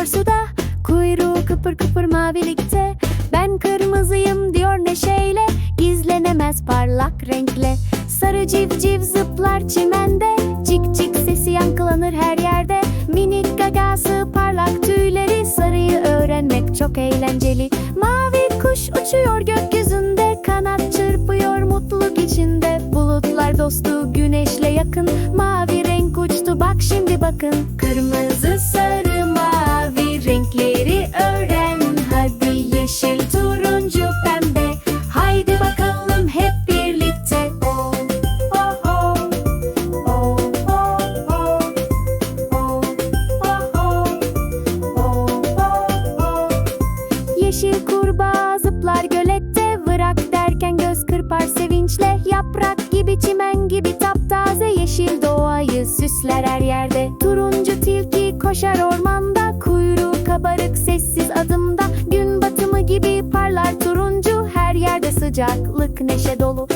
yüzüyor suda Kuyruğu kıpır kıpır mavilikte. Ben kırmızıyım diyor neşeyle Gizlenemez parlak renkle. Sarı civciv zıplar çimende Cik cik sesi yankılanır her yerde. Minik gagası parlak tüyleri Sarıyı öğrenmek çok eğlenceli. Mavi kuş uçuyor gökyüzünde Kanat çırpıyor mutluluk içinde. Bulutlar dostu güneşle yakın Mavi renk uçtu bak şimdi bakın. Kırmızı Yeşil kurbağa zıplar gölette Vırak derken göz kırpar sevinçle Yaprak gibi çimen gibi taptaze Yeşil doğayı süsler her yerde. Turuncu tilki koşar ormanda Kuyruğu kabarık sessiz adımda. Gün batımı gibi parlar turuncu Her yerde sıcaklık neşe dolu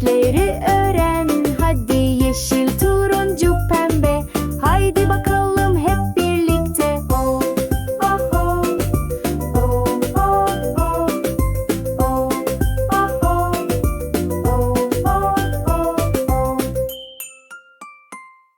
Dertleri öyle